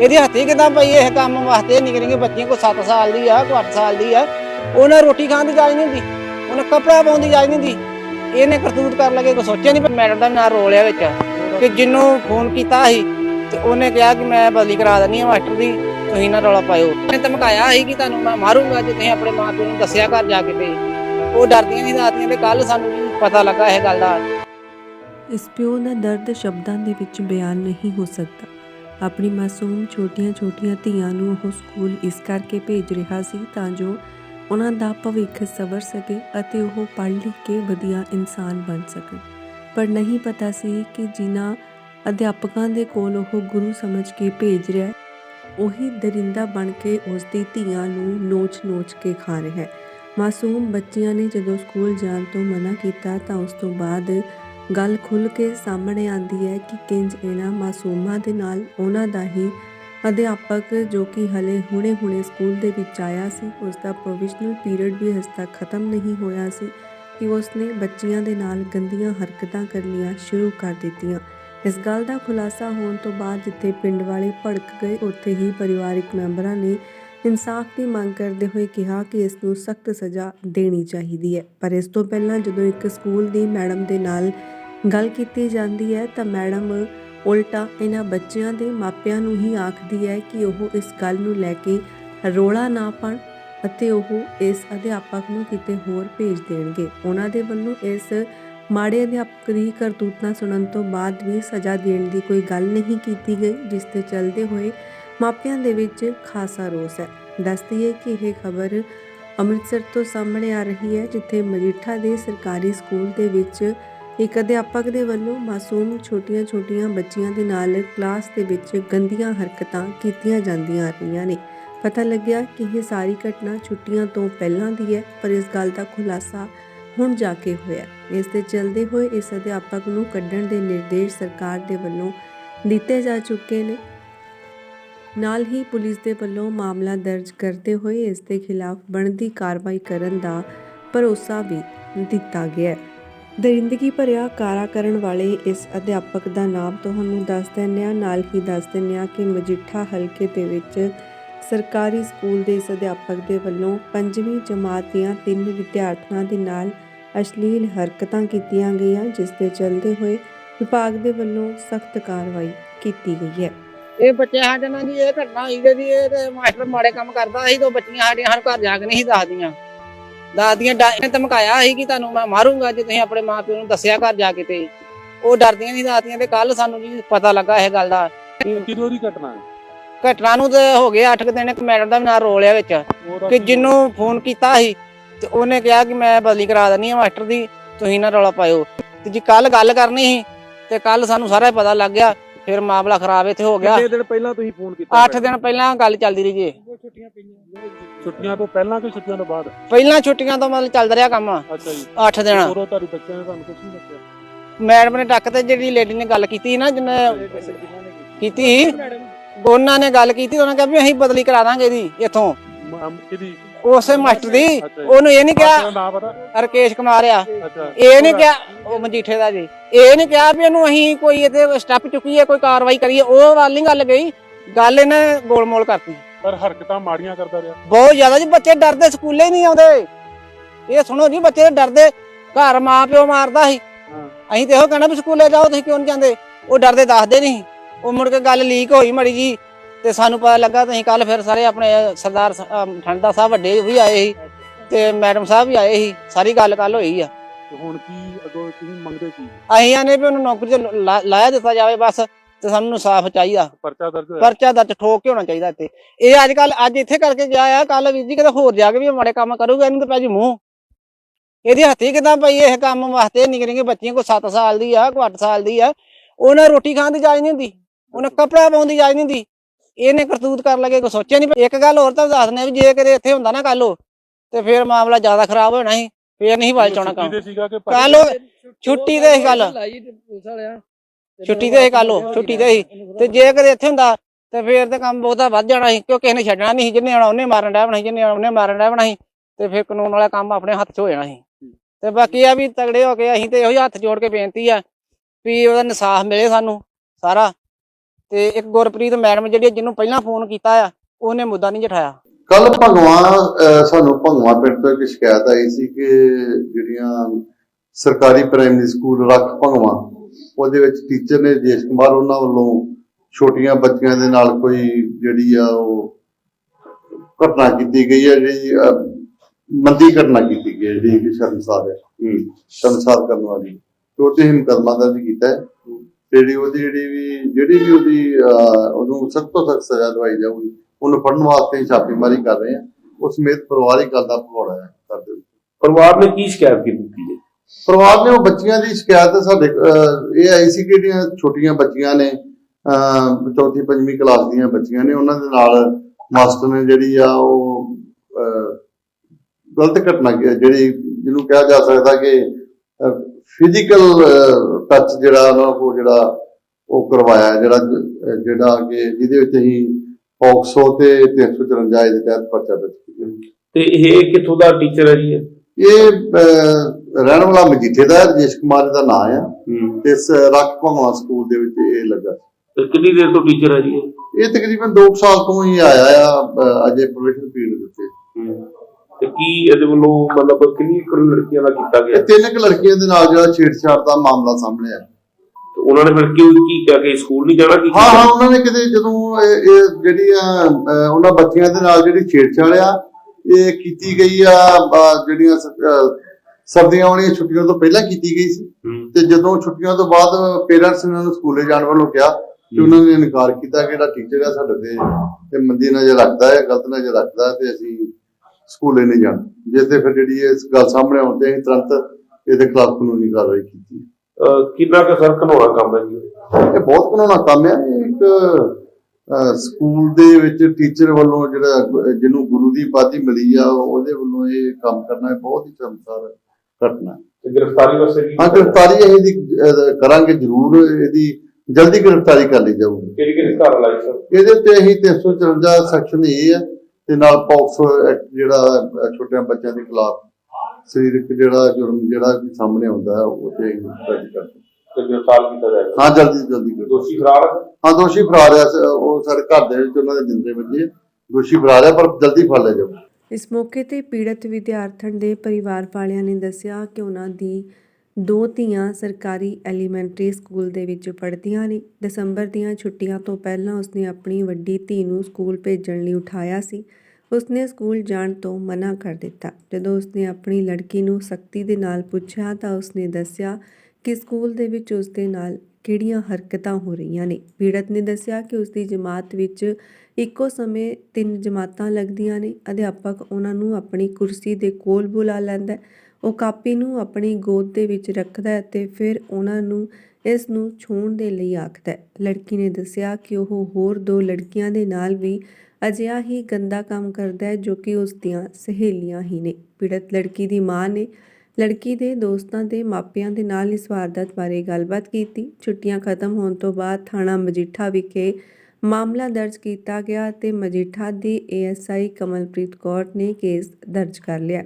ਇਹਦੇ ਹੱਥੀ ਕਿਦਾਂ ਪਈ ਇਹ ਕੰਮ ਵਾਸਤੇ ਨਿੱਕੇ ਨਿੱਕੇ ਬੱਚੀਆਂ ਕੋ 7 ਸਾਲ ਦੀ ਆ ਕੋ 8 ਸਾਲ ਦੀ ਆ। ਉਹਨਾਂ ਰੋਟੀ ਖਾਣ ਦੀ ਜਾਚ ਨਹੀਂ ਹੁੰਦੀ ਉਹਨੇ ਕੱਪੜਾ ਪਾਉਣ ਦੀ ਜਾਚ ਨਹੀਂ ਹੁੰਦੀ। ਇਹਨੇ ਕਰਤੂਤ ਕਰਨ ਲੱਗੇ ਕੋ ਸੋਚਿਆ ਨਹੀਂ ਮੈਡਮ ਦਾ ਨਾਂ ਰੋਲ ਆ ਵਿੱਚ। ਕਿ ਜਿੰਨੂੰ ਫੋਨ ਕੀਤਾ ਸੀ ਤੇ ਉਹਨੇ ਕਿਹਾ ਕਿ ਮੈਂ ਬਦਲੀ ਕਰਾ ਦਿੰਦੀ ਹਾਂ ਮਾਸਟਰ ਦੀ ਤੁਸੀਂ ਨਾ ਰੌਲਾ ਪਾਇਓ। ਉਹਨੇ ਧਮਕਾਇਆ ਸੀ ਕਿ ਤੁਹਾਨੂੰ ਮੈਂ ਮਾਰੂੰਗਾ ਜੇ ਤੁਸੀਂ ਆਪਣੇ ਮਾਂ ਪਿਓ ਨੂੰ ਦੱਸਿਆ ਘਰ ਜਾ ਕੇ ਤੇ। ਉਹ ਡਰਦੀਆਂ ਨਹੀਂ ਦਾਤੀਆਂ ਤੇ ਕੱਲ ਸਾਨੂੰ ਪਤਾ ਲੱਗਾ ਇਹ ਗੱਲ ਦਾ। ਇਸ ਪਿਓ ਦਾ ਦਰਦ ਸ਼ਬਦਾਂ ਦੇ ਵਿੱਚ ਬਿਆਨ ਨਹੀਂ ਹੋ ਸਕਦਾ। ਆਪਣੀ ਮਾਸੂਮ ਛੋਟੀਆਂ-ਛੋਟੀਆਂ ਧੀਆਂ ਨੂੰ ਉਹ ਸਕੂਲ ਇਸ ਕਰਕੇ ਭੇਜ ਰਿਹਾ ਸੀ ਤਾਂ ਜੋ ਉਹਨਾਂ ਦਾ ਭਵਿੱਖ ਸਵਰ ਸਕੇ ਅਤੇ ਉਹ ਪੜ੍ਹ ਲਿਖ ਕੇ ਵਧੀਆ ਇਨਸਾਨ ਬਣ ਸਕਣ। ਪਰ ਨਹੀਂ ਪਤਾ ਸੀ ਕਿ ਜਿਨ੍ਹਾਂ ਅਧਿਆਪਕਾਂ ਦੇ ਕੋਲ ਉਹ ਗੁਰੂ ਸਮਝ ਕੇ ਭੇਜ ਰਿਹਾ ਉਹੀ ਦਰਿੰਦਾ ਬਣ ਕੇ ਉਸ ਦੀ ਧੀਆਂ ਨੂੰ ਨੋਚ-ਨੋਚ ਕੇ ਖਾ ਰਿਹਾ ਹੈ। ਮਾਸੂਮ ਬੱਚਿਆਂ ਨੇ ਜਦੋਂ ਸਕੂਲ ਜਾਣ ਤੋਂ ਮਨਾ ਕੀਤਾ ਤਾਂ ਉਸ ਤੋਂ ਬਾਅਦ ਗੱਲ ਖੁੱਲ ਕੇ ਸਾਹਮਣੇ ਆਂਦੀ ਹੈ ਕਿ ਕਿੰਜ ਇਹਨਾਂ ਮਾਸੂਮਾਂ ਦੇ ਨਾਲ ਉਹਨਾਂ ਦਾ ਹੀ ਅਧਿਆਪਕ ਜੋ ਕਿ ਹਲੇ ਹੁਣੇ-ਹੁਣੇ ਸਕੂਲ ਦੇ ਵਿੱਚ ਆਇਆ ਸੀ ਉਸ ਦਾ ਪ੍ਰੋਵਿਜ਼ਨਲ ਪੀਰੀਅਡ ਵੀ ਹਜੇ ਤੱਕ ਖਤਮ ਨਹੀਂ ਹੋਇਆ ਸੀ ਕਿ ਉਸਨੇ ਬੱਚੀਆਂ ਦੇ ਨਾਲ ਗੰਦੀਆਂ ਹਰਕਤਾਂ ਕਰਨੀਆਂ ਸ਼ੁਰੂ ਕਰ ਦਿੱਤੀਆਂ। ਇਸ ਗੱਲ ਦਾ ਖੁਲਾਸਾ ਹੋਣ ਤੋਂ ਬਾਅਦ ਜਿੱਥੇ ਪਿੰਡ ਵਾਲੇ ਭੜਕ ਗਏ, ਉੱਥੇ ਹੀ ਪਰਿਵਾਰਕ ਮੈਂਬਰਾਂ ਨੇ ਇਨਸਾਫ ਦੀ ਮੰਗ ਕਰਦੇ ਹੋਏ ਕਿਹਾ ਕਿ ਇਸ ਨੂੰ ਸਖਤ ਸਜ਼ਾ ਦੇਣੀ ਚਾਹੀਦੀ ਹੈ। ਪਰ ਇਸ ਤੋਂ ਪਹਿਲਾਂ ਜਦੋਂ ਇੱਕ ਸਕੂਲ ਦੀ ਮੈਡਮ ਦੇ ਨਾਲ ਗੱਲ ਕੀਤੀ ਜਾਂਦੀ ਹੈ ਤਾਂ ਮੈਡਮ ਉਲਟਾ ਇਹਨਾਂ ਬੱਚਿਆਂ ਦੇ ਮਾਪਿਆਂ ਨੂੰ ਹੀ ਆਖਦੀ ਹੈ ਕਿ ਉਹ ਇਸ ਗੱਲ ਨੂੰ ਲੈ ਕੇ ਰੋਲਾ ਨਾ ਪਾਣ ਅਤੇ ਉਹ ਇਸ ਅਧਿਆਪਕ ਨੂੰ ਕਿਤੇ ਹੋਰ ਭੇਜ ਦੇਣਗੇ। ਉਹਨਾਂ ਦੇ ਵੱਲੋਂ ਇਸ ਮਾੜੇ ਅਧਿਆਪਕ ਦੀ ਕਰਤੂਤਾਂ ਸੁਣਨ ਤੋਂ ਬਾਅਦ ਵੀ ਸਜ਼ਾ ਦੇਣ ਦੀ ਕੋਈ ਗੱਲ ਨਹੀਂ ਕੀਤੀ ਗਈ, ਜਿਸ ਤੇ ਚੱਲਦੇ ਹੋਏ ਮਾਪਿਆਂ ਦੇ ਵਿੱਚ ਖਾਸਾ ਰੋਸ ਹੈ। ਦੱਸਦੀ ਹੈ ਕਿ ਇਹ ਖਬਰ ਅੰਮ੍ਰਿਤਸਰ ਤੋਂ ਸਾਹਮਣੇ ਆ ਰਹੀ ਹੈ, ਜਿੱਥੇ ਮਜੀਠਾ ਦੇ ਸਰਕਾਰੀ ਸਕੂਲ ਦੇ ਵਿੱਚ ਇੱਕ ਅਧਿਆਪਕ ਦੇ ਵੱਲੋਂ ਮਾਸੂਮ ਛੋਟੀਆਂ-ਛੋਟੀਆਂ ਬੱਚੀਆਂ ਦੇ ਨਾਲ ਕਲਾਸ ਦੇ ਵਿੱਚ ਗੰਦੀਆਂ ਹਰਕਤਾਂ ਕੀਤੀਆਂ ਜਾਂਦੀਆਂ ਰਹੀਆਂ ਨੇ। ਪਤਾ ਲੱਗਿਆ ਕਿ ਇਹ ਸਾਰੀ ਘਟਨਾ ਛੁੱਟੀਆਂ ਤੋਂ ਪਹਿਲਾਂ ਦੀ ਹੈ, ਪਰ ਇਸ ਗੱਲ ਦਾ ਖੁਲਾਸਾ ਹੁਣ ਜਾ ਕੇ ਹੋਇਆ ਇਸ ਦੇ ਚਲਦੇ ਹੋਏ ਇਸ ਅਧਿਆਪਕ ਨੂੰ ਕੱਢਣ ਦੇ ਨਿਰਦੇਸ਼ ਸਰਕਾਰ ਦੇ ਵੱਲੋਂ ਦਿੱਤੇ ਜਾ ਚੁੱਕੇ ਨੇ। ਨਾਲ ਹੀ ਪੁਲਿਸ ਦੇ ਵੱਲੋਂ ਮਾਮਲਾ ਦਰਜ ਕਰਦੇ ਹੋਏ ਇਸ ਦੇ ਖਿਲਾਫ ਬਣਦੀ ਕਾਰਵਾਈ ਕਰਨ ਦਾ ਭਰੋਸਾ ਵੀ ਦਿੱਤਾ ਗਿਆ ਹੈ। ਦਰਿੰਦਗੀ ਭਰਿਆ ਕਾਰਾ ਕਰਨ ਵਾਲੇ ਇਸ ਅਧਿਆਪਕ ਦਾ ਨਾਮ ਤੁਹਾਨੂੰ ਦੱਸ ਦਿੰਦੇ ਹਾਂ। ਨਾਲ ਹੀ ਦੱਸ ਦਿੰਦੇ ਹਾਂ ਕਿ ਮਜੀਠਾ ਹਲਕੇ ਦੇ ਵਿੱਚ ਸਰਕਾਰੀ ਸਕੂਲ ਦੇ ਇਸ ਅਧਿਆਪਕ ਦੇ ਵੱਲੋਂ ਪੰਜਵੀਂ ਜਮਾਤ ਦੀਆਂ ਤਿੰਨ ਵਿਦਿਆਰਥਣਾਂ ਦੇ ਨਾਲ ਅਸ਼ਲੀਲ ਹਰਕਤਾਂ ਕੀਤੀਆਂ ਗਈਆਂ, ਜਿਸ ਦੇ ਚੱਲਦੇ ਹੋਏ ਵਿਭਾਗ ਦੇ ਵੱਲੋਂ ਸਖਤ ਕਾਰਵਾਈ ਕੀਤੀ ਗਈ ਹੈ। ਇਹ ਬੱਚੇ ਸਾਡੇ ਨਾਲ ਜੀ ਇਹ ਘਟਨਾ ਹੋਈ ਤੇ ਇਹ ਤੇ ਮਾਸਟਰ ਮਾੜੇ ਕੰਮ ਕਰਦਾ ਸੀ ਤੇ ਬੱਚੀਆਂ ਸਾਡੀਆਂ ਸਾਨੂੰ ਘਰ ਜਾ ਕੇ ਨਹੀਂ ਦੱਸਦੀਆਂ। ਦੱਸਦੀਆਂ ਡਾ- ਇਹਨੇ ਧਮਕਾਇਆ ਸੀ ਕਿ ਤੁਹਾਨੂੰ ਮੈਂ ਮਾਰੂੰਗਾ ਜੇ ਤੁਸੀਂ ਆਪਣੇ ਮਾਂ ਪਿਓ ਨੂੰ ਦੱਸਿਆ ਘਰ ਜਾ ਕੇ ਤੇ। ਉਹ ਡਰਦੀਆਂ ਨਹੀਂ ਦੱਸਦੀਆਂ ਤੇ ਕੱਲ ਸਾਨੂੰ ਜੀ ਪਤਾ ਲੱਗਾ ਇਹ ਗੱਲ ਦਾ। ਕਿਦੋਂ ਦੀ ਘਟਨਾ ਘਟਨਾ ਨੂੰ ਤੇ ਹੋ ਗਏ 8 ਦਿਨ ਇੱਕ ਮੈਡਮ ਦਾ ਵੀ ਨਾਂ ਰੋਲ ਆ ਵਿੱਚ ਕਿ ਜਿਹਨੂੰ ਫੋਨ ਕੀਤਾ ਸੀ ਤੇ ਉਹਨੇ ਕਿਹਾ ਕਿ ਮੈਂ ਬਦਲੀ ਕਰਾ ਦਿੰਦੀ ਹਾਂ ਮਾਸਟਰ ਦੀ ਤੁਸੀਂ ਨਾ ਰੌਲਾ ਪਾਇਓ। ਤੇ ਜੀ ਕੱਲ ਗੱਲ ਕਰਨੀ ਸੀ ਤੇ ਕੱਲ ਸਾਨੂੰ ਸਾਰਾ ਪਤਾ ਲੱਗ ਗਿਆ ਫਿਰ ਮਾਮਲਾ ਖਰਾਬ ਇੱਥੇ ਹੋ ਗਿਆ। ਕਿੰਨੇ ਦਿਨ ਪਹਿਲਾਂ ਤੁਸੀਂ ਫੋਨ ਕੀਤਾ 8 ਦਿਨ ਪਹਿਲਾਂ ਗੱਲ ਚੱਲਦੀ ਰਹੀ ਜੀ। ਛੁੱਟੀਆਂ ਤੋਂ ਪਹਿਲਾਂ ਕਿ ਛੁੱਟੀਆਂ ਤੋਂ ਬਾਅਦ? ਪਹਿਲਾਂ ਛੁੱਟੀਆਂ ਤੋਂ ਮਤਲਬ ਚੱਲਦਾ ਰਿਹਾ ਕੰਮ। ਅੱਛਾ ਜੀ। 8 ਦਿਨ। ਉਦੋਂ ਤੁਹਾਡੀ ਬੱਚਿਆਂ ਨੇ ਤੁਹਾਨੂੰ ਕੁਝ ਨਹੀਂ ਦੱਸਿਆ? ਮੈਡਮ ਨੇ ਟੱਕ ਤੇ ਜਿਹੜੀ ਲੇਡੀ ਨੇ ਗੱਲ ਕੀਤੀ ਨਾ ਜਿਹਨੇ ਕੀਤੀ ਉਹਨਾਂ ਨੇ ਗੱਲ ਕੀਤੀ ਉਹਨਾਂ ਕਿਹਾ ਵੀ ਅਸੀਂ ਬਦਲੀ ਕਰਾ ਦਾਂਗੇ ਇਹਦੀ ਇੱਥੋਂ। ਕਿਹਦੀ ਉਸੇ ਮਾਸਟਰ ਦੀ ਜੀ। ਉਹਨੂੰ ਇਹ ਨਹੀਂ ਕਿਹਾ ਰਕੇਸ਼ ਕੁਮਾਰ ਆ। ਇਹ ਨਹੀਂ ਕਿਹਾ ਉਹ ਮਜੀਠੇ ਦਾ ਜੀ। ਇਹ ਨਹੀਂ ਕਿਹਾ ਵੀ ਇਹਨੂੰ ਅਸੀਂ ਕੋਈ ਇਹਦੇ ਸਟੈਪ ਚੁੱਕੀਏ ਕੋਈ ਕਾਰਵਾਈ ਕਰੀਏ। ਉਹ ਵਾਲੀ ਗੱਲ ਗਈ। ਗੱਲ ਇਹਨੇ ਗੋਲਮੋਲ ਕਰਤੀ। ਪਰ ਹਰਕਤਾਂ ਮਾੜੀਆਂ ਕਰਦਾ ਰਿਹਾ। ਬਹੁਤ ਜ਼ਿਆਦਾ ਜੀ ਬੱਚੇ ਡਰਦੇ ਸਕੂਲੇ ਹੀ ਨਹੀਂ ਆਉਂਦੇ। ਇਹ ਸੁਣੋ ਜੀ ਬੱਚੇ ਡਰਦੇ। ਘਰ ਮਾਂ ਪਿਓ ਮਾਰਦਾ ਸੀ। ਅਸੀਂ ਤੇ ਇਹੋ ਕਹਿਣਾ ਵੀ ਸਕੂਲੇ ਜਾਓ ਤੁਸੀਂ ਕਿਉਂ ਨਹੀਂ ਜਾਂਦੇ? ਉਹ ਡਰਦੇ ਦੱਸਦੇ ਨਹੀਂ ਉਹ ਮੁੜ ਕੇ ਗੱਲ ਲੀਕ ਹੋਈ ਮੜੀ ਜੀ। ਤੇ ਸਾਨੂੰ ਪਤਾ ਲੱਗਾ ਤੇ ਅਸੀਂ ਕੱਲ ਫਿਰ ਸਾਰੇ ਆਪਣੇ ਸਰਦਾਰ ਠੰਡਾ ਸਾਹਿਬ ਵੱਡੇ ਵੀ ਆਏ ਸੀ। ਤੇ ਮੈਡਮ ਸਾਹਿਬ ਵੀ ਆਏ ਸੀ। ਸਾਰੀ ਗੱਲ ਕੱਲ ਹੋਈ ਆ। ਤੇ ਹੁਣ ਕੀ ਅਗੋ ਤੁਸੀਂ ਮੰਗਦੇ ਕੀ? ਅਸੀਂ ਆਨੇ ਵੀ ਉਹਨੂੰ ਨੌਕਰੀ ਤੇ ਲਾ- ਲਾਇਆ ਦਿੱਤਾ ਜਾਵੇ ਬਸ ਤੇ ਸਾਨੂੰ ਇਨਸਾਫ ਚਾਹੀਦਾ। ਪਰਚਾ ਦਰਜ ਹੋਇਆ? ਪਰਚਾ ਦਰਜ ਠੋਕ ਕੇ ਹੋਣਾ ਚਾਹੀਦਾ ਇੱਥੇ। ਇਹ ਅੱਜ ਕੱਲ ਅੱਜ ਇੱਥੇ ਕਰਕੇ ਗਿਆ ਆ ਕੱਲ ਵੀਰ ਜੀ ਕਿਤੇ ਹੋਰ ਜਾ ਕੇ ਵੀ ਇਹ ਮਾੜੇ ਕੰਮ ਕਰੂਗਾ ਇਹਨੂੰ ਤਾਂ ਪੈ ਜੀ ਮੂੰਹ। ਇਹਦੇ ਹੱਥੀ ਕਿਦਾਂ ਪਈ ਇਹ ਕੰਮ ਵਾਸਤੇ? ਨਿੱਕੇ ਨਿੱਕੇ ਬੱਚੀਆਂ ਕੋ 7 ਸਾਲ ਦੀ ਆ ਕੋ 8 ਸਾਲ ਦੀ ਆ। ਉਹਨਾਂ ਰੋਟੀ ਖਾਣ ਦੀ ਜਾਚ ਨਹੀਂ ਹੁੰਦੀ ਉਹਨਾਂ ਕੱਪੜਾ ਪਾਉਣ ਦੀ ਜਾਚ ਨਹੀਂ ਹੁੰਦੀ। ਇਹਨੇ ਕਰਤੂਤ ਕਰਨ ਲੱਗੇ ਕੋ ਸੋਚਿਆ ਨਹੀਂ। ਇੱਕ ਗੱਲ ਹੋਰ ਤਾਂ ਦੱਸਨੇ ਵੀ ਜੇ ਕਰੇ ਇੱਥੇ ਹੁੰਦਾ ਨਾ ਕੱਲ ਉਹ ਤੇ ਫਿਰ ਮਾਮਲਾ ਜ਼ਿਆਦਾ ਖਰਾਬ ਹੋਣਾ ਸੀ। ਫੇਰ ਨਹੀਂ ਵਾਲ ਚਾਉਣਾ ਛੁੱਟੀ ਕੰਮ। ਤੇ ਸੀਗਾ ਕਿ ਕੱਲ ਉਹ ਛੁੱਟੀ ਤੇ ਸੀ ਕੱਲ ਛੁੱਟੀ ਤੇ ਸੀ ਕੱਲ ਛੁੱਟੀ ਤੇ ਸੀ। ਤੇ ਜੇ ਕਦੇ ਇੱਥੇ ਹੁੰਦਾ ਤੇ ਫੇਰ ਤੇ ਕੰਮ ਬਹੁਤਾ ਵੱਧ ਜਾਣਾ ਸੀ ਕਿਉਂਕਿ ਕਿਸੇ ਨੇ ਛੱਡਣਾ ਨਹੀਂ ਸੀ ਜਿਹਨੇ ਆਉਣਾ ਉਹਨੇ ਮਾਰਨ ਡਿਆ ਬਣਾ ਸੀ ਜਿਹਨੇ ਆਉਣਾ ਉਹਨੇ ਮਾਰਨ ਡਿਆ ਬਣਾ ਸੀ। ਤੇ ਫਿਰ ਕਾਨੂੰਨ ਵਾਲਾ ਕੰਮ ਆਪਣੇ ਹੱਥ 'ਚ ਹੋ ਜਾਣਾ ਸੀ। ਤੇ ਬਾਕੀ ਆ ਵੀ ਤਗੜੇ ਹੋ ਕੇ ਅਸੀਂ ਤੇ ਇਹੋ ਹੀ ਹੱਥ ਜੋੜ ਕੇ ਬੇਨਤੀ ਆ ਵੀ ਉਹਦਾ ਇਨਸਾਫ ਮਿਲੇ ਸਾਨੂੰ ਸਾਰਾ। ਤੇ ਇੱਕ ਗੁਰਪ੍ਰੀਤ ਮੈਡਮ ਜਿਹੜੀ ਜਿਹਨੂੰ ਪਹਿਲਾਂ ਫੋਨ ਕੀਤਾ ਆ ਉਹਨੇ ਮੁੱਦਾ ਨਹੀਂ ਜਠਾਇਆ। ਕੱਲ ਭਗਵਾਨ ਸਾਨੂੰ ਭਗਵਾਂ ਪਿੰਡ ਤੋਂ ਇੱਕ ਸ਼ਿਕਾਇਤ ਆਈ ਸੀ ਕਿ ਜਿਹੜੀਆਂ ਸਰਕਾਰੀ ਪ੍ਰਾਇਮਰੀ ਸਕੂਲ ਰੱਖ ਭਗਵਾਂ ਉਹਦੇ ਵਿੱਚ ਟੀਚਰ ਨੇ ਜੇਸ਼ ਕੁਮਾਰ ਉਹਨਾਂ ਵੱਲੋਂ ਛੋਟੀਆਂ ਬੱਚੀਆਂ ਦੇ ਨਾਲ ਕੋਈ ਜਿਹੜੀ ਆ ਉਹ ਘਟਨਾ ਕੀਤੀ ਗਈ ਹੈ ਜਿਹੜੀ ਮੰਦੀ ਘਟਨਾ ਕੀਤੀ ਗਈ ਹੈ ਜਿਹੜੀ ਕਿ ਸ਼ਰਮਸਾਰ ਹੈ। ਸ਼ਰਮਸਾਰ ਕਰਨ ਵਾਲੀ। ਤੇ ਉਹ ਤੇ ਹੀ। ਮੁਕੱਦਮਾ ਦਰਜ ਕੀਤਾ ਜਿਹੜੀ ਉਹਦੀ ਜਿਹੜੀ ਵੀ ਜਿਹੜੀ ਵੀ ਉਹਦੀ ਉਹਨੂੰ ਸਖਤ ਤੋਂ ਸਖਤ ਸਜ਼ਾ ਦਵਾਈ ਜਾਊਗੀ। ਉਹਨੂੰ ਫੜਨ ਵਾਸਤੇ ਹੀ ਛਾਪੇਮਾਰੀ ਕਰ ਰਹੇ ਆ ਉਸ ਸਮੇਤ ਪਰਿਵਾਰਿਕ ਗੱਲ ਦਾ ਭਗੌੜਾ ਹੈ ਕਰਦੇ। ਪਰਿਵਾਰ ਨੇ ਕੀ ਸ਼ਿਕਾਇਤ ਕੀਤੀ ਹੈ ਪਰਿਵਾਰ ਨੇ ਉਹ ਬੱਚੀਆਂ ਦੀ ਸ਼ਿਕਾਇਤ ਸਾਡੇ ਇਹ ਆਈ ਸੀ ਕਿ ਜਿਹੜੀਆਂ ਛੋਟੀਆਂ ਬੱਚੀਆਂ ਨੇ ਚੌਥੀ ਪੰਜਵੀਂ ਕਲਾਸ ਦੀਆਂ ਬੱਚੀਆਂ ਨੇ ਉਹਨਾਂ ਦੇ ਨਾਲ ਮਾਸਟਰ ਨੇ ਜਿਹੜੀ ਆ ਉਹ ਗਲਤ ਘਟਨਾ ਜਿਹੜੀ ਜਿਹਨੂੰ ਕਿਹਾ ਜਾ ਸਕਦਾ ਕਿ ਫਿਜ਼ੀਕਲ ਟੱਚ ਜਿਹੜਾ ਉਹਨਾਂ ਕੋਲ ਜਿਹੜਾ ਉਹ ਕਰਵਾਇਆ ਜਿਹੜਾ ਜਿਹੜਾ ਕਿ ਜਿਹਦੇ ਵਿੱਚ ਅਸੀਂ ਪੌਕਸੋ ਤੇ 354 ਦੇ ਤਹਿਤ ਪਰਚਾ ਦਰਜ ਕੀਤਾ। ਤੇ ਇਹ ਕਿੱਥੋਂ ਦਾ ਟੀਚਰ ਹੈ ਜੀ ਇਹ? ਰਹਿਣ ਵਾਲਾ ਮਜੀਠੇ ਦਾ ਰਜੇਸ਼ ਕੁਮਾਰ ਦਾ ਨਾਮ ਆ। ਤੇ ਇਸ ਰੱਖ ਭਗਵਾਨ ਸਕੂਲ ਦੇ ਵਿੱਚ ਇਹ ਲੱਗਾ। ਤੇ ਕਿੰਨੀ ਦੇਰ ਤੋਂ ਟੀਚਰ ਹੈ ਜੀ ਇਹ? ਤਕਰੀਬਨ 2 ਸਾਲ ਤੋਂ ਹੀ ਆਇਆ ਆ ਅਜੇ ਪ੍ਰੋਬੇਸ਼ਨ ਪੀਰੀਅਡ ਦੇ ਉੱਤੇ। ਤੇ ਕੀ ਇਹਦੇ ਵੱਲੋਂ ਮਤਲਬ ਕਿੰਨੀ ਕੁ ਲੜਕੀਆਂ ਦਾ ਕੀਤਾ ਗਿਆ? ਤਿੰਨ ਕੁ ਲੜਕੀਆਂ ਦੇ ਨਾਲ ਜਿਹੜਾ ਛੇੜਛਾੜ ਦਾ ਮਾਮਲਾ ਸਾਹਮਣੇ ਆਇਆ। ਤੇ ਉਹਨਾਂ ਨੇ ਫਿਰ ਕਿਉਂ ਕੀ ਕਿਹਾ ਕਿ ਸਕੂਲ ਨਹੀਂ ਜਾਣਾ ਕੀ ਹਾਂ ਹਾਂ ਉਹਨਾਂ ਨੇ ਕਿਤੇ ਜਦੋਂ ਇਹ ਇਹ ਜਿਹੜੀਆਂ ਅਹ, ਉਹਨਾਂ ਬੱਚੀਆਂ ਦੇ ਨਾਲ ਜਿਹੜੀ ਛੇੜਛਾੜ ਆ ਇਹ ਕੀਤੀ ਗਈ ਆ ਜਿਹੜੀਆਂ ਸ- ਸਰਦੀਆਂ ਵਾਲੀਆਂ ਛੁੱਟੀਆਂ ਤੋਂ ਪਹਿਲਾਂ ਕੀਤੀ ਗਈ ਸੀ। ਹੂੰ। ਤੇ ਜਦੋਂ ਛੁੱਟੀਆਂ ਤੋਂ ਬਾਅਦ ਪੇਰੈਂਟਸ ਨੇ ਉਹਨਾਂ ਨੂੰ ਸਕੂਲੇ ਜਾਣ ਵੱਲੋਂ ਕਿਹਾ ਤੇ ਉਹਨਾਂ ਨੇ ਇਨਕਾਰ ਕੀਤਾ ਕਿ ਜਿਹੜਾ ਟੀਚਰ ਆ ਸਾਡੇ ਤੇ ਤੇ ਮੰਦੀ ਨਜ਼ਰ ਰੱਖਦਾ ਹੈ ਗਲਤ ਨਜ਼ਰ ਰੱਖਦਾ ਹੈ ਤੇ ਅਸੀਂ ਸਕੂਲੇ ਨਹੀਂ ਜਾਣਾ। ਜਿਸ ਤੇ ਫਿਰ ਜਿਹੜੀ ਇਸ ਗੱਲ ਸਾਹਮਣੇ ਆਉਣ ਤੇ ਅਸੀਂ ਤੁਰੰਤ ਇਹਦੇ ਖਿਲਾਫ ਕਾਨੂੰਨੀ ਕਾਰਵਾਈ ਕੀਤੀ। ਕਿੰਨਾ ਕੁ ਸਰ ਘਨੋਣਾ ਕੰਮ ਹੈ ਜੀ? ਇਹ ਬਹੁਤ ਕਾਨੂੰਨਾ ਕੰਮ ਹੈ। ਇੱਕ ਸਕੂਲ ਦੇ ਵਿੱਚ ਟੀਚਰ ਵੱਲੋਂ ਜਿਹੜਾ ਜਿਹਨੂੰ ਗੁਰੂ ਦੀ ਉਪਾਧੀ ਮਿਲੀ ਆ ਉਹਦੇ ਵੱਲੋਂ ਇਹ ਕੰਮ ਕਰਨਾ ਬਹੁਤ ਹੀ ਚਮਤਕਾਰ ਘਟਨਾ ਹੈ। ਤੇ ਗ੍ਰਿਫਤਾਰੀ ਵਾਸਤੇ ਕੀ ਹਾਂ ਗ੍ਰਿਫਤਾਰੀ ਅਸੀਂ ਦੀ ਕਰਾਂਗੇ ਜ਼ਰੂਰ। ਇਹਦੀ ਜਲਦੀ ਗ੍ਰਿਫਤਾਰੀ ਕਰ ਲਈ ਜਾਊਗੀ। ਕਿਹੜੀ ਕਿਹੜੀ ਧਾਰਾ ਲਾਈ ਸਰ? ਇਹਦੇ ਤੇ ਅਸੀਂ 354 ਸੈਕਸ਼ਨ ਇਹ ਹੈ ਤੇ ਨਾਲ ਪੌਕਸੋ ਐਕਟ ਜਿਹੜਾ ਛੋਟਿਆਂ ਬੱਚਿਆਂ ਦੇ ਖਿਲਾਫ ਸਰੀਰਕ ਜਿਹੜਾ ਜੁਰਮ ਜਿਹੜਾ ਵੀ ਸਾਹਮਣੇ ਆਉਂਦਾ ਹੈ ਉਹ ਤੇ ਦਰਜ ਕਰਦੇ ਤੇ ਗ੍ਰਿਫਤਾਰ ਕੀਤਾ ਜਾਏਗਾ ਹਾਂ ਜਲਦੀ ਤੋਂ ਜਲਦੀ ਕਰੋ ਦੋਸ਼ੀ ਫਰਾਰ ਹੈ ਹਾਂ ਦੋਸ਼ੀ ਫਰਾਰ ਹੈ ਸ- ਉਹ ਸਾਡੇ ਘਰ ਦੇ ਵਿੱਚ ਉਹਨਾਂ ਦੇ ਜਿੰਦੇ ਵੱਜੇ ਦੋਸ਼ੀ ਫਰਾਰ ਹੈ ਪਰ ਜਲਦੀ ਫੜ ਲਿਆ ਜਾਊ ਇਸ ਮੌਕੇ ਤੇ ਪੀੜਤ ਵਿਦਿਆਰਥਣ ਦੇ ਪਰਿਵਾਰ ਵਾਲਿਆਂ ਨੇ ਦੱਸਿਆ ਕਿ ਉਹਨਾਂ ਦੀ ਦੋ ਧੀਆਂ ਸਰਕਾਰੀ ਐਲੀਮੈਂਟਰੀ ਸਕੂਲ ਦੇ ਵਿੱਚ ਪੜ੍ਹਦੀਆਂ ਨੇ। ਦਸੰਬਰ ਦੀਆਂ ਛੁੱਟੀਆਂ ਤੋਂ ਪਹਿਲਾਂ ਉਸਨੇ ਆਪਣੀ ਵੱਡੀ ਧੀ ਨੂੰ ਸਕੂਲ ਭੇਜਣ ਲਈ ਉਠਾਇਆ ਸੀ। ਉਸਨੇ ਸਕੂਲ ਜਾਣ ਤੋਂ ਮਨਾ ਕਰ ਦਿੱਤਾ। ਜਦੋਂ ਉਸਨੇ ਆਪਣੀ ਲੜਕੀ ਨੂੰ ਸਖਤੀ ਦੇ ਨਾਲ ਪੁੱਛਿਆ ਤਾਂ ਉਸਨੇ ਦੱਸਿਆ ਕਿ ਸਕੂਲ ਦੇ ਵਿੱਚ ਉਸਦੇ ਨਾਲ ਕਿਹੜੀਆਂ ਹਰਕਤਾਂ ਹੋ ਰਹੀਆਂ ਨੇ। ਪੀੜਤ ਨੇ ਦੱਸਿਆ ਕਿ ਉਸਦੀ ਜਮਾਤ ਵਿੱਚ ਇੱਕੋ ਸਮੇਂ ਤਿੰਨ ਜਮਾਤਾਂ ਲੱਗਦੀਆਂ ਨੇ। ਅਧਿਆਪਕ ਉਹਨਾਂ ਨੂੰ ਆਪਣੀ ਕੁਰਸੀ ਦੇ ਕੋਲ ਬੁਲਾ ਲੈਂਦਾ ਉਹ ਕਾਪੀ ਨੂੰ ਆਪਣੀ ਗੋਦ ਦੇ ਵਿੱਚ ਰੱਖਦਾ ਹੈ ਤੇ ਫਿਰ ਉਹਨਾਂ ਨੂੰ ਇਸ ਨੂੰ ਛੂਹਣ ਦੇ ਲਈ ਆਖਦਾ ਹੈ। ਲੜਕੀ ਨੇ ਦੱਸਿਆ ਕਿ ਉਹ ਹੋਰ ਦੋ ਲੜਕੀਆਂ ਦੇ ਨਾਲ ਵੀ ਅਜਿਹਾ ਹੀ ਗੰਦਾ ਕੰਮ ਕਰਦਾ ਹੈ ਜੋ ਕਿ ਉਸ ਦੀਆਂ ਸਹੇਲੀਆਂ ਹੀ ਨੇ। ਪੀੜਤ ਲੜਕੀ ਦੀ ਮਾਂ ਨੇ ਲੜਕੀ ਦੇ ਦੋਸਤਾਂ ਦੇ ਮਾਪਿਆਂ ਦੇ ਨਾਲ ਇਸ ਵਾਰਦਾਤ ਬਾਰੇ ਗੱਲਬਾਤ ਕੀਤੀ। ਛੁੱਟੀਆਂ ਖਤਮ ਹੋਣ ਤੋਂ ਬਾਅਦ ਥਾਣਾ ਮਜੀਠਾ ਵਿਖੇ ਮਾਮਲਾ ਦਰਜ ਕੀਤਾ ਗਿਆ ਤੇ ਮਜੀਠਾ ਦੀ ਏਐਸਆਈ ਕਮਲਪ੍ਰੀਤ ਕੌਰ ਨੇ ਕੇਸ ਦਰਜ ਕਰ ਲਿਆ।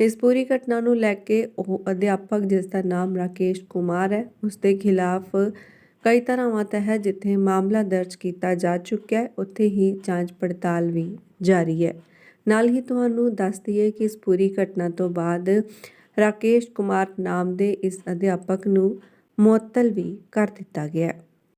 ਇਸ ਪੂਰੀ ਘਟਨਾ ਨੂੰ ਲੈ ਕੇ ਉਹ ਅਧਿਆਪਕ ਜਿਸ ਦਾ ਨਾਮ ਰਾਕੇਸ਼ ਕੁਮਾਰ ਹੈ ਉਸ ਦੇ ਖਿਲਾਫ ਕਈ ਧਾਰਾਵਾਂ ਤਹਿਤ ਜਿੱਥੇ ਮਾਮਲਾ ਦਰਜ ਕੀਤਾ ਜਾ ਚੁੱਕਿਆ ਹੈ, ਉੱਥੇ ਹੀ ਜਾਂਚ ਪੜਤਾਲ ਵੀ ਜਾਰੀ ਹੈ। ਨਾਲ ਹੀ ਤੁਹਾਨੂੰ ਦੱਸ ਦਈਏ ਕਿ ਇਸ ਪੂਰੀ ਘਟਨਾ ਤੋਂ ਬਾਅਦ ਰਾਕੇਸ਼ ਕੁਮਾਰ ਨਾਮ ਦੇ ਇਸ ਅਧਿਆਪਕ ਨੂੰ ਮੁਅੱਤਲ ਵੀ ਕਰ ਦਿੱਤਾ ਗਿਆ ਹੈ।